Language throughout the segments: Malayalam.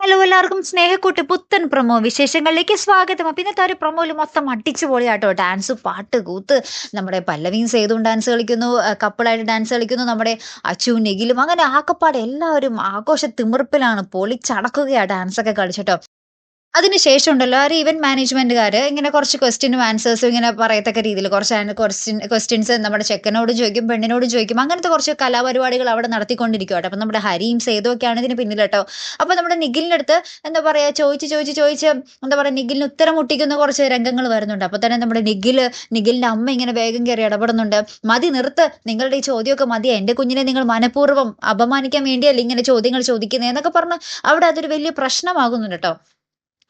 ഹലോ എല്ലാവർക്കും സ്നേഹക്കൂട്ട് പുത്തൻ പ്രൊമോ വിശേഷങ്ങളിലേക്ക് സ്വാഗതം. അപ്പം ഇന്നത്തെ ഒരു പ്രൊമോയിൽ മൊത്തം അടിച്ചു പൊളിയാട്ടോ ഡാൻസ് പാട്ട് കൂത്ത് നമ്മുടെ പല്ലവിയും സേതും ഡാൻസ് കളിക്കുന്നു കപ്പിളായിട്ട് ഡാൻസ് കളിക്കുന്നു നമ്മുടെ അച്ചു നെഗിലും അങ്ങനെ ആക്കപ്പാട് എല്ലാവരും ആഘോഷ തിമിർപ്പിലാണ് പൊളിച്ചടക്കുകയാണ് ഡാൻസൊക്കെ കളിച്ചിട്ടോ. അതിനുശേഷം ഉണ്ടല്ലോ ആ ഇവന്റ് മാനേജ്മെന്റുകാർ ഇങ്ങനെ കുറച്ച് ക്വസ്റ്റ്യനും ആൻസേഴ്സും ഇങ്ങനെ പറയത്തക്ക രീതിയിൽ കുറച്ച് ക്വസ്റ്റ്യൻ ക്വസ്റ്റ്യൻസ് നമ്മുടെ ചെക്കനോട് ചോദിക്കും പെണ്ണിനോട് ചോദിക്കും. അങ്ങനത്തെ കുറച്ച് കലാപരിപാടികൾ അവിടെ നടത്തിക്കൊണ്ടിരിക്കും കേട്ടോ അപ്പം നമ്മുടെ ഹരിയും സേതുവൊക്കെയാണ് ഇതിന് പിന്നിൽ കേട്ടോ അപ്പോൾ നമ്മുടെ നിഖിലിന്റെ അടുത്ത് എന്താ പറയുക ചോദിച്ച് ചോദിച്ച് ചോദിച്ച് എന്താ പറയുക നിഖിലിന് ഉത്തരം മുട്ടിക്കുന്ന കുറച്ച് രംഗങ്ങൾ വരുന്നുണ്ട്. അപ്പോൾ തന്നെ നമ്മുടെ നിഖിൽ നിഖിലിന്റെ അമ്മ ഇങ്ങനെ വേഗം കയറി ഇടപെടുന്നുണ്ട്. മതി നിർത്ത്. നിങ്ങളുടെ ഈ ചോദ്യമൊക്കെ മതി. എന്റെ കുഞ്ഞിനെ നിങ്ങൾ മനഃപൂർവം അപമാനിക്കാൻ വേണ്ടിയല്ലേ ഇങ്ങനെ ചോദ്യങ്ങൾ ചോദിക്കുന്നത് എന്നൊക്കെ പറഞ്ഞ് അവിടെ അതൊരു വലിയ പ്രശ്നമാകുന്നുണ്ട് കേട്ടോ.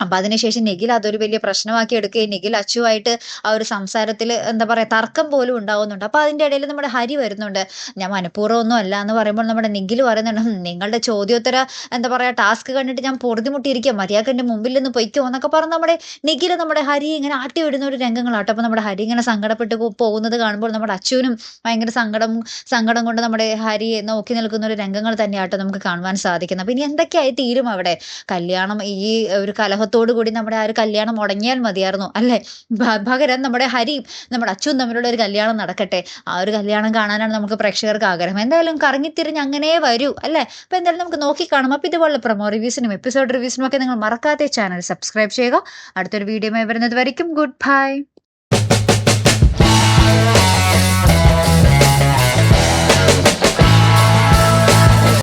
അപ്പം അതിനുശേഷം നിഖിൽ അതൊരു വലിയ പ്രശ്നമാക്കി എടുക്കുകയും നിഖിൽ അച്ചുവായിട്ട് ആ ഒരു സംസാരത്തിൽ എന്താ പറയുക തർക്കം പോലും ഉണ്ടാകുന്നുണ്ട് അപ്പോൾ അതിന്റെ ഇടയിൽ നമ്മുടെ ഹരി വരുന്നുണ്ട്. ഞാൻ മനഃപൂർവമൊന്നും അല്ല എന്ന് പറയുമ്പോൾ നമ്മുടെ നിഖിൽ പറയുന്നുണ്ട് നിങ്ങളുടെ ചോദ്യോത്തര എന്താ പറയുക ടാസ്ക് കണ്ടിട്ട് ഞാൻ പൊറുതിമുട്ടിയിരിക്കുക മര്യാദയ്ക്ക് എന്റെ മുമ്പിൽ നിന്ന് പൊയ്ക്കോ എന്നൊക്കെ പറഞ്ഞ് നമ്മുടെ നിഖിൽ നമ്മുടെ ഹരി ഇങ്ങനെ ആട്ടി വിടുന്ന ഒരു രംഗങ്ങളാട്ടോ. അപ്പോൾ നമ്മുടെ ഹരി ഇങ്ങനെ സങ്കടപ്പെട്ട് പോകുന്നത് കാണുമ്പോൾ നമ്മുടെ അച്ചുവിനും ഭയങ്കര സങ്കടം സങ്കടം കൊണ്ട് നമ്മുടെ ഹരിയെ നോക്കി നിൽക്കുന്ന ഒരു രംഗങ്ങൾ തന്നെയാട്ടോ നമുക്ക് കാണുവാൻ സാധിക്കുന്നത്. അപ്പം ഇനി എന്തൊക്കെയായി തീരും അവിടെ? കല്യാണം ഈ ഒരു കലഹത്തോടു കൂടി നമ്മുടെ ആ ഒരു കല്യാണം മുടങ്ങിയാൽ മതിയായിരുന്നു അല്ലേ? പകരം നമ്മുടെ ഹരിയും നമ്മുടെ അച്ഛനും തമ്മിലുള്ള ഒരു കല്യാണം നടക്കട്ടെ. ആ ഒരു കല്യാണം കാണാനാണ് നമുക്ക് പ്രേക്ഷകർക്ക് ആഗ്രഹം. എന്തായാലും കറങ്ങിത്തിരിഞ്ഞ് അങ്ങനെ വരൂ അല്ലേ? അപ്പോൾ എന്തായാലും നമുക്ക് നോക്കി കാണാം. അപ്പോൾ ഇതുപോലുള്ള പ്രൊമോ റിവ്യൂസിനും എപ്പിസോഡ് റിവ്യൂസിനും ഒക്കെ നിങ്ങൾ മറക്കാതെ ചാനൽ സബ്സ്ക്രൈബ് ചെയ്യുക. അടുത്തൊരു വീഡിയോ വരുന്നത് വരയ്ക്കും. Good bye